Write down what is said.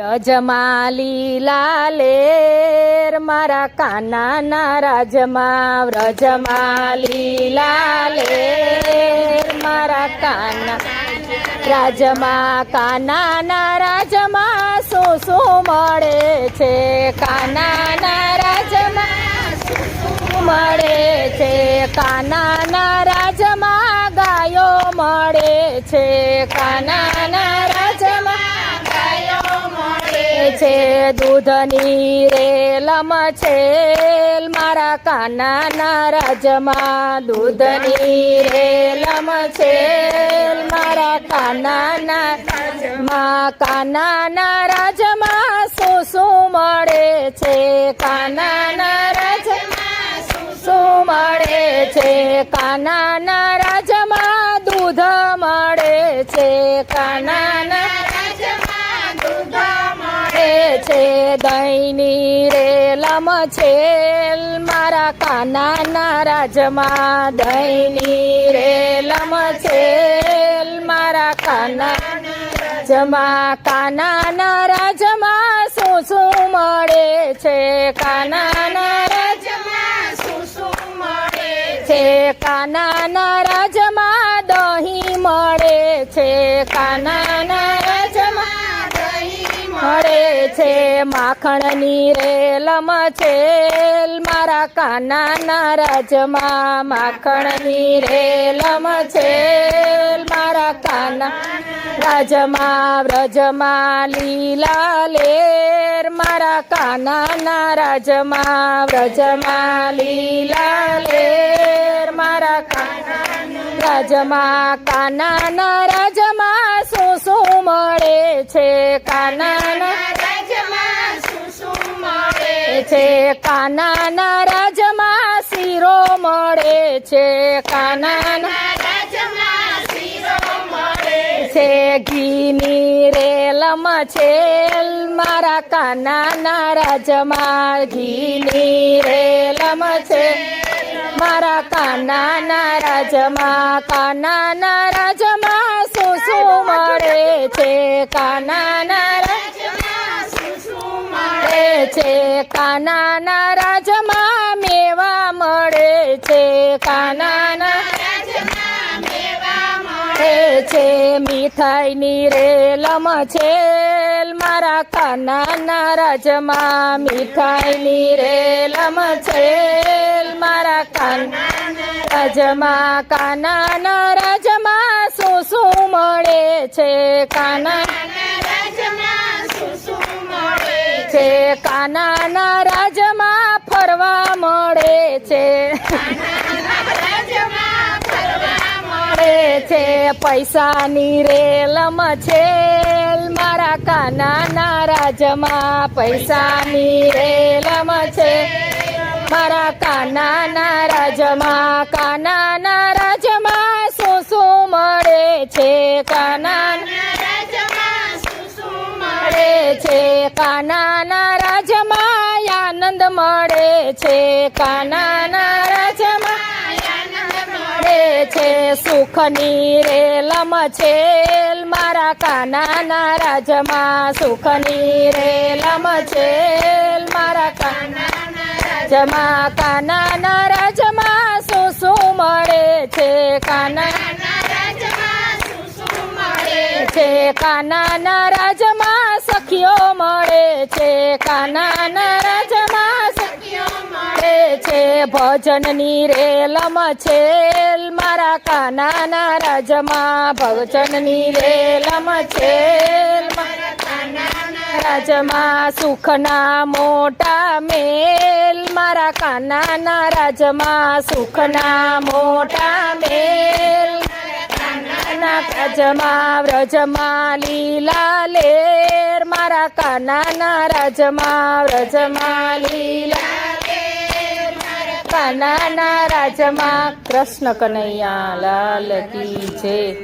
વ્રજમાલી લાલેર મારા કાનાના રાજમાં વ્રજમાલી લાલેર મારા કાના રાજમાં, કાનાના રાજમાં શું શું મળે છે? કાનાના રાજમાં શું શું મળે છે? કાનાના રાજમાં ગાયો મળે છે? કાનાના રાજમાં ગાયો મળે છે દૂધની રેલમ છેલ મારા કાનાના રાજમાં દૂધની રેલમ છેલ મારા કાનાના રાજમાં કાનાના રાજમાં શું શું મળે છે? કાનાના રાજમાં શું શું મળે છે? કાનાના રાજમાં દૂધ મળે છે. દૂધ મળે છે રે રેલમ છેલ. મારા નારાજમાં રાજમાં દહીંની રેલમ છેલ. મારા કાના રાજમાં, કાનાના રાજમાં શું શું મળે છે? કાનાના રાજમાં શું શું મળે છે? કાના રાજમાં દહીં મળે છે? દહીં મળે છે, માખણની રેલમ છે મારા કાનાના રાજમાં માખણની રેલમ છે મારા કાના રાજમાં વ્રજમાં લીલા લેર. મારા કાનાના રાજમાં વ્રજમાં લીલા લેર. મારા કાના રાજમાં કાનાના શું મળે છે કાનાના રાજમાં શું શું મળે છે કાનાના રાજમાં શીરો મળે છે કાનાના રાજમાં શીરો મળે છે ઘીની રેલમ છેલ મારા કાનાના રાજમાં. ઘીની રેલમ છે મારા કાનાના રાજમાં. કાનાના રાજમાં મળે છે કાનાના રાજમાં છે કાનાના રાજમાં મેવા મળે છે કાનાના છે. મીઠાઈની રેલમ છેલ મારા કાનાના રાજમાં. મીઠાઈની રેલમ છેલ મારા કાના રાજમાં. કાનાના મળે છે કાના છે કાનાના રાજમાં ફરવા મળે છે. છે. પૈસાની રેલમ છે મારા કાનાના રાજમાં. પૈસાની રેલમ છે. મારા કાનાના રાજમાં. કાનાના કાનાના રાજમાં આનંદ મળે છે. કાનાના રાજમાં મળે છે. સુખની રેલમ છેલ મારા કાનાના રાજમાં. સુખની રેલમ છેલ મારા કાનાના રાજમાં. કાનાના રાજમાં શું શું મળે છે. કાનાના છે. કાનાના રાજમાં સખીઓ છે કાનાના રાજમાં સખીઓ છે ભજનની રેલમ છેલ. મારા કાનાના રાજમાં ભજનની રેલમ છેલ. મારા કાનાના રાજમાં સુખના મોટા મેલ. મારા કાનાના રાજમાં સુખના મોટા મેલ. રાજમાં, વ્રજમાં લીલા લેર. મારા કાનાના રાજમાં, વ્રજમાં લીલા કાનાના રાજમાં કૃષ્ણ કનૈયા લાલ કી છે